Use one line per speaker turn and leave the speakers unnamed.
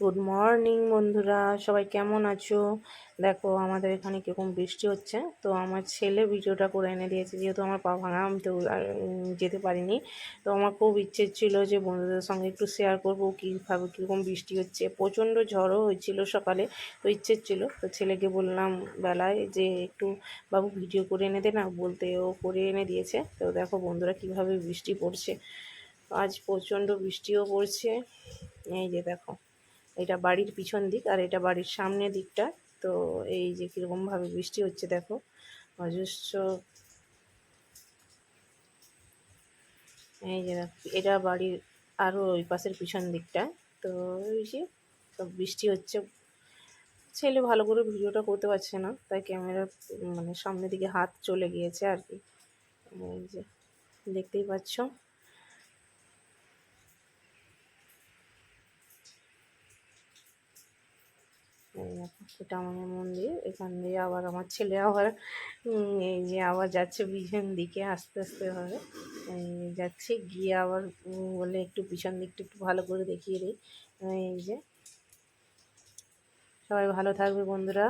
Good morning বন্ধুরা। সবাই কেমন আছো? দেখো, আমাদের এখানে কীরকম বৃষ্টি হচ্ছে। তো আমার ছেলে ভিডিওটা করে এনে দিয়েছে, যেহেতু আমার পা ভাঙা আমি তো যেতে পারিনি। তো আমার খুব ইচ্ছে ছিল যে বন্ধুদের সঙ্গে একটু শেয়ার করব কীভাবে কীরকম বৃষ্টি হচ্ছে। প্রচণ্ড ঝড়ও হয়েছিল সকালে, তো ইচ্ছে ছিল। তো ছেলেকে বললাম বেলায় যে একটু বাবু ভিডিও করে এনে দে না, বলতে ও করে এনে দিয়েছে। তো দেখো বন্ধুরা কীভাবে বৃষ্টি পড়ছে। আজ প্রচণ্ড বৃষ্টিও পড়ছে। এই যে দেখো। এটা বাড়ির পিছন দিক আর এটা বাড়ির সামনের দিকটা। তো এই যে কীরকমভাবে বৃষ্টি হচ্ছে দেখো, অজস্র। এই যে এটা বাড়ির আরও ওই পাশের পিছন দিকটা। তো এই যে বৃষ্টি হচ্ছে। ছেলে ভালো করে ভিডিওটা করতে পারছে না, তাই ক্যামেরার মানে সামনের দিকে হাত চলে গিয়েছে আর কি। এই যে দেখতেই পাচ্ছ। এটা আমাদের মন্দির। এখান দিয়ে আবার আমার ছেলে আবার এই যে আবার যাচ্ছে পিছন দিকে আস্তে আস্তে ভাবে। যাচ্ছে, গিয়ে আবার বলে একটু পিছন দিকটা একটু ভালো করে দেখিয়ে দিই। এই যে। সবাই ভালো থাকবে বন্ধুরা।